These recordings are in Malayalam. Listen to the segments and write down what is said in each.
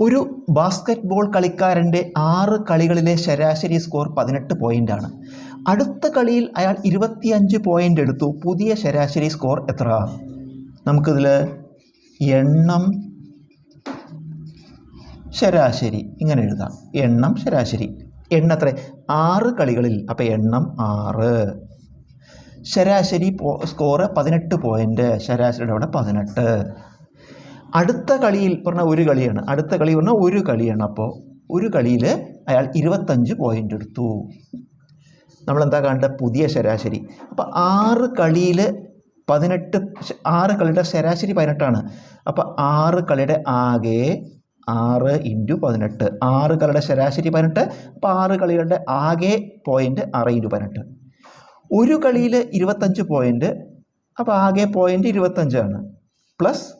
ഒരു ബാസ്ക്കറ്റ് ബോൾ കളിക്കാരന്റെ ആറ് കളികളിലെ ശരാശരി സ്കോർ പതിനെട്ട് പോയിന്റാണ് അടുത്ത കളിയിൽ അയാൾ ഇരുപത്തിയഞ്ച് പോയിന്റ് എടുത്തു. പുതിയ ശരാശരി സ്കോർ എത്ര? നമുക്കിതിൽ എണ്ണം ശരാശരി ഇങ്ങനെ എഴുതാം. എണ്ണം ശരാശരി. എണ്ണം എത്ര ആറ് കളികളിൽ. അപ്പോൾ എണ്ണം ആറ്. ശരാശരി പോ സ്കോറ് പതിനെട്ട് പോയിന്റ് ശരാശരിയുടെ അവിടെ പതിനെട്ട്. അടുത്ത കളിയിൽ പറഞ്ഞാൽ ഒരു കളിയാണ്. അടുത്ത കളി പറഞ്ഞാൽ ഒരു കളിയാണ്. അപ്പോൾ ഒരു കളിയിൽ അയാൾ ഇരുപത്തഞ്ച് പോയിന്റ് എടുത്തു. നമ്മളെന്താ കാണേണ്ടത്? പുതിയ ശരാശരി. അപ്പോൾ ആറ് കളിയിൽ പതിനെട്ട് ആറ് കളിയുടെ ശരാശരി പതിനെട്ടാണ്. അപ്പോൾ ആറ് കളിയുടെ ആകെ ആറ് ഇന്റു പതിനെട്ട്. ആറ് കളിയുടെ ശരാശരി പതിനെട്ട്. അപ്പോൾ ആറ് കളികളുടെ ആകെ പോയിന്റ് ആറ് ഇന്റു പതിനെട്ട്. ഒരു കളിയിൽ ഇരുപത്തഞ്ച് പോയിന്റ് അപ്പോൾ ആകെ പോയിന്റ് ഇരുപത്തഞ്ചാണ്. പ്ലസ്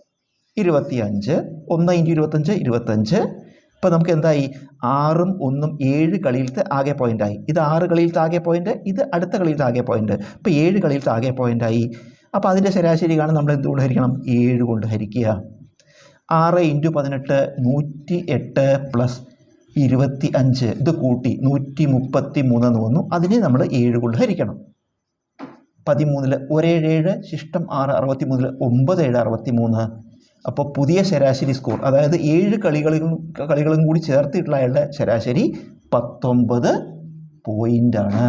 ഇരുപത്തിയഞ്ച് ഒന്ന് ഇന്റു ഇരുപത്തഞ്ച് ഇരുപത്തഞ്ച് ഇപ്പം നമുക്ക് എന്തായി? ആറും ഒന്നും ഏഴ് കളിയിലത്തെ ആകെ പോയിന്റായി ഇത് ആറ് കളിയിലത്തെ ആകെ പോയിന്റ് ഇത് അടുത്ത കളിയിലത്തെ ആകെ പോയിന്റ് ഇപ്പോൾ ഏഴ് കളിയിലത്തെ ആകെ പോയിന്റായി അപ്പോൾ അതിന്റെ ശരാശരി കാണാൻ നമ്മൾ എന്തുകൊണ്ട് ഹരിക്കണം? ഏഴ് കൊണ്ട് ഹരിക്കുക. ആറ് ഇന്റു പതിനെട്ട് നൂറ്റി എട്ട് പ്ലസ് ഇരുപത്തി അഞ്ച് ഇത് കൂട്ടി നൂറ്റി മുപ്പത്തി മൂന്നെന്ന് വന്നു. അതിനെ നമ്മൾ ഏഴ് കൊണ്ട് ഹരിക്കണം. പതിമൂന്നിൽ ഒരേഴ് ഏഴ് ശിഷ്ടം ആറ് അറുപത്തി മൂന്നിൽ ഒമ്പത് ഏഴ് അറുപത്തി മൂന്ന് അപ്പോൾ പുതിയ ശരാശരി സ്കോർ അതായത് ഏഴ് കളികളും കളികളും കൂടി ചേർത്തിട്ടുള്ള അയാളുടെ ശരാശരി പത്തൊമ്പത് പോയിന്റാണ്